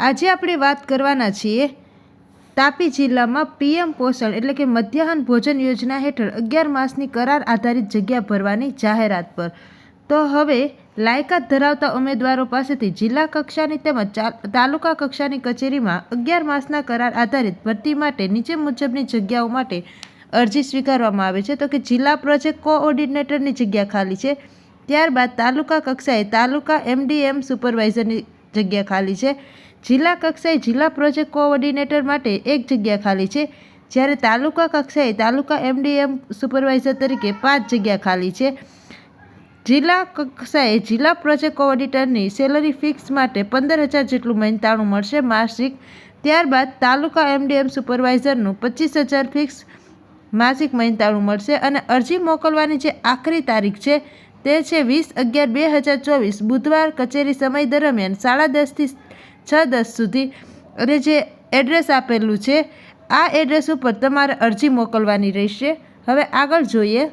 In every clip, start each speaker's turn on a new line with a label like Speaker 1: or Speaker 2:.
Speaker 1: આજે આપણે વાત કરવાના છીએ તાપી જિલ્લામાં પીએમ પોષણ એટલે કે મધ્યાહન ભોજન યોજના હેઠળ અગિયાર માસની કરાર આધારિત જગ્યા ભરવાની જાહેરાત પર. તો હવે લાયકાત ધરાવતા ઉમેદવારો પાસેથી જિલ્લા કક્ષાની તેમજ તાલુકા કક્ષાની કચેરીમાં અગિયાર માસના કરાર આધારિત ભરતી માટે નીચે મુજબની જગ્યાઓ માટે અરજી સ્વીકારવામાં આવે છે. તો કે જિલ્લા પ્રોજેક્ટ કોઓર્ડિનેટરની જગ્યા ખાલી છે. ત્યારબાદ તાલુકા કક્ષાએ તાલુકા એમડીએમ સુપરવાઇઝરની જગ્યા ખાલી છે. જિલ્લા કક્ષાએ જિલ્લા પ્રોજેક્ટ કોઓર્ડિનેટર માટે એક જગ્યા ખાલી છે, જ્યારે તાલુકા કક્ષાએ તાલુકા એમડીએમ સુપરવાઇઝર તરીકે પાંચ જગ્યા ખાલી છે. જિલ્લા કક્ષાએ જિલ્લા પ્રોજેક્ટ કોઓર્ડિનેટરની સેલરી ફિક્સ માટે પંદર હજાર જેટલું મહેનતાણું મળશે માસિક. ત્યારબાદ તાલુકા એમડીએમ સુપરવાઇઝરનું પચીસ હજાર ફિક્સ માસિક મહેનતાણું મળશે અને અરજી મોકલવાની જે આખરી તારીખ છે તે છે વીસ અગિયાર બે હજાર ચોવીસ બુધવાર કચેરી સમય દરમિયાન સાડા દસથી છ દસ સુધી અને જે એડ્રેસ આપેલું છે, આ એડ્રેસ ઉપર તમારે અરજી મોકલવાની રહેશે. હવે આગળ જોઈએ.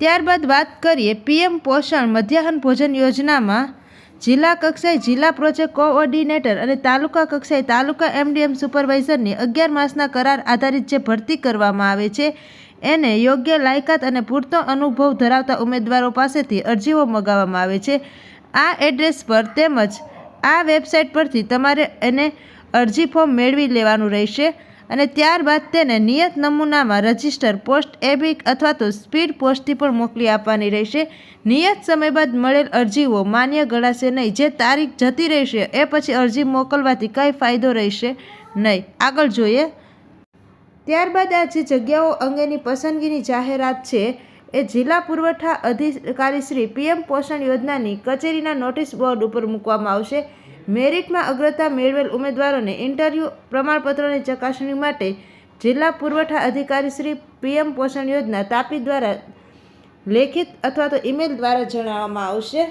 Speaker 1: ત્યારબાદ વાત કરીએ પીએમ પોષણ મધ્યાહન ભોજન યોજનામાં જિલ્લા કક્ષાએ જિલ્લા પ્રોજેક્ટ કોઓર્ડિનેટર અને તાલુકા કક્ષાએ તાલુકા એમડીએમ સુપરવાઇઝરની અગિયાર માસના કરાર આધારિત જે ભરતી કરવામાં આવે છે, એને યોગ્ય લાયકાત અને પૂરતો અનુભવ ધરાવતા ઉમેદવારો પાસેથી અરજીઓ મગાવવામાં આવે છે. આ એડ્રેસ પર તેમજ આ વેબસાઇટ પરથી તમારે એને અરજી ફોર્મ મેળવી લેવાનું રહેશે અને ત્યારબાદ તેને નિયત નમૂનામાં રજિસ્ટર પોસ્ટ એબિક અથવા તો સ્પીડ પોસ્ટથી પણ મોકલી આપવાની રહેશે. નિયત સમય બાદ મળેલ અરજીઓ માન્ય ગણાશે નહીં. જે તારીખ જતી રહેશે એ પછી અરજી મોકલવાથી કંઈ ફાયદો રહેશે નહીં. આગળ જોઈએ. ત્યારબાદ આ જે જગ્યાઓ અંગેની પસંદગીની જાહેરાત છે એ જિલ્લા પુરવઠા અધિકારી શ્રી પીએમ પોષણ યોજનાની કચેરીના નોટિસ બોર્ડ ઉપર મૂકવામાં આવશે. મેરિટમાં અગ્રતા મેળવેલ ઉમેદવારોને ઇન્ટરવ્યૂ, પ્રમાણપત્રોની ચકાસણી માટે જિલ્લા પુરવઠા અધિકારી શ્રી પીએમ પોષણ યોજના તાપી દ્વારા લેખિત અથવા તો ઈમેલ દ્વારા જણાવવામાં આવશે.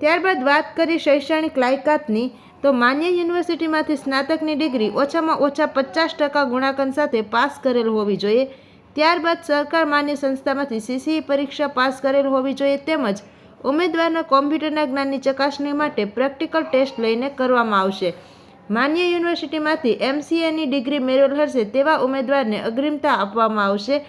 Speaker 1: ત્યારબાદ વાત કરી શૈક્ષણિક લાયકાતની, તો માન્ય યુનિવર્સિટીમાંથી સ્નાતકની ડિગ્રી ઓછામાં ઓછા પચાસ ટકા ગુણાંકન સાથે પાસ કરેલ હોવી જોઈએ. ત્યારબાદ સરકાર માન્ય સંસ્થામાંથી સીસીઈ પરીક્ષા પાસ કરેલ હોવી જોઈએ તેમજ ઉમેદવારના કોમ્પ્યુટરના જ્ઞાનની ચકાસણી માટે પ્રેક્ટિકલ ટેસ્ટ લઈને કરવામાં આવશે. માન્ય યુનિવર્સિટીમાંથી એમસીએની ડિગ્રી મેળવેલ હશે તેવા ઉમેદવારને અગ્રિમતા આપવામાં આવશે.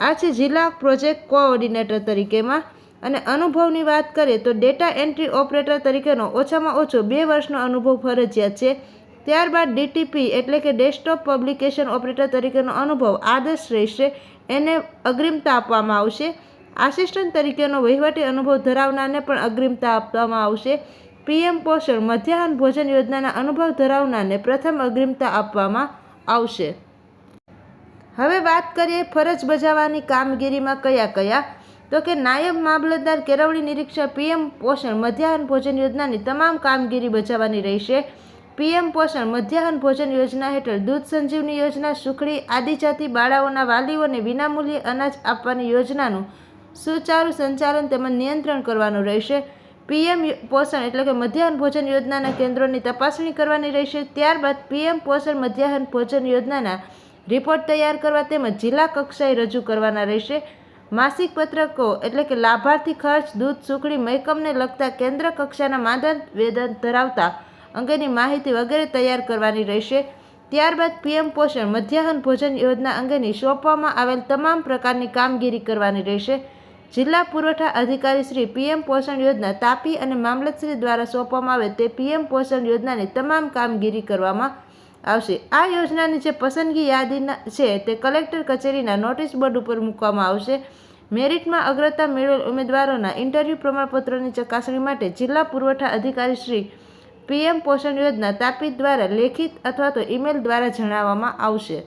Speaker 1: આ છે જિલ્લા પ્રોજેક્ટ કોઓર્ડિનેટર તરીકેમાં. અને અનુભવની વાત કરીએ તો ડેટા એન્ટ્રી ઓપરેટર તરીકેનો ઓછામાં ઓછો બે વર્ષનો અનુભવ ફરજિયાત છે. ત્યારબાદ ડીટીપી એટલે કે ડેસ્કટોપ પબ્લિકેશન ઓપરેટર તરીકેનો અનુભવ આદર્શ રહેશે, એને અગ્રિમતા આપવામાં આવશે. આસિસ્ટન્ટ તરીકેનો વહીવટી અનુભવ ધરાવનારને પણ અગ્રિમતા આપવામાં આવશે. પીએમ પોષણ મધ્યાહન ભોજન યોજનાના અનુભવ ધરાવનારને પ્રથમ અગ્રિમતા આપવામાં આવશે. હવે વાત કરીએ ફરજ બજાવવાની કામગીરીમાં કયા કયા? તો કે નાયબ મામલતદાર કેળવણી નિરીક્ષક પીએમ પોષણ મધ્યાહન ભોજન યોજનાની તમામ કામગીરી બજાવવાની રહેશે. પીએમ પોષણ મધ્યાહન ભોજન યોજના હેઠળ દૂધ સંજીવની યોજના, સુખડી આદિજાતિ બાળાઓના વાલીઓને વિનામૂલ્યે અનાજ આપવાની યોજનાનું સુચારુ સંચાલન તેમજ નિયંત્રણ કરવાનું રહેશે. પીએમ પોષણ એટલે કે મધ્યાહન ભોજન યોજનાના કેન્દ્રોની તપાસણી કરવાની રહેશે. ત્યારબાદ પીએમ પોષણ મધ્યાહન ભોજન યોજનાના રિપોર્ટ તૈયાર કરવા તેમજ જિલ્લા કક્ષાએ રજૂ કરવાના રહેશે. માસિક પત્રકો એટલે કે લાભાર્થી ખર્ચ, દૂધ, સુખડી મહેકમને લગતા કેન્દ્ર કક્ષાના માનદ વેદન ધરાવતા અંગેની માહિતી વગેરે તૈયાર કરવાની રહેશે. ત્યારબાદ પીએમ પોષણ મધ્યાહન ભોજન યોજના અંગેની સોંપવામાં આવેલ તમામ પ્રકારની કામગીરી કરવાની રહેશે. જિલ્લા પુરવઠા અધિકારી શ્રી પીએમ પોષણ યોજના તાપી અને મામલતશ્રી દ્વારા સોંપવામાં આવે તે પીએમ પોષણ યોજનાની તમામ કામગીરી કરવામાં આવશે. આ યોજનાની જે પસંદગી યાદીના છે તે કલેક્ટર કચેરીના નોટિસ બોર્ડ ઉપર મૂકવામાં આવશે. મેરિટમાં અગ્રતા મેળવેલ ઉમેદવારોના ઇન્ટરવ્યૂ પ્રમાણપત્રોની ચકાસણી માટે જિલ્લા પુરવઠા અધિકારી શ્રી પીએમ પોષણ યોજના તાપી દ્વારા લેખિત અથવા તો ઈમેલ દ્વારા જણાવવામાં આવશે.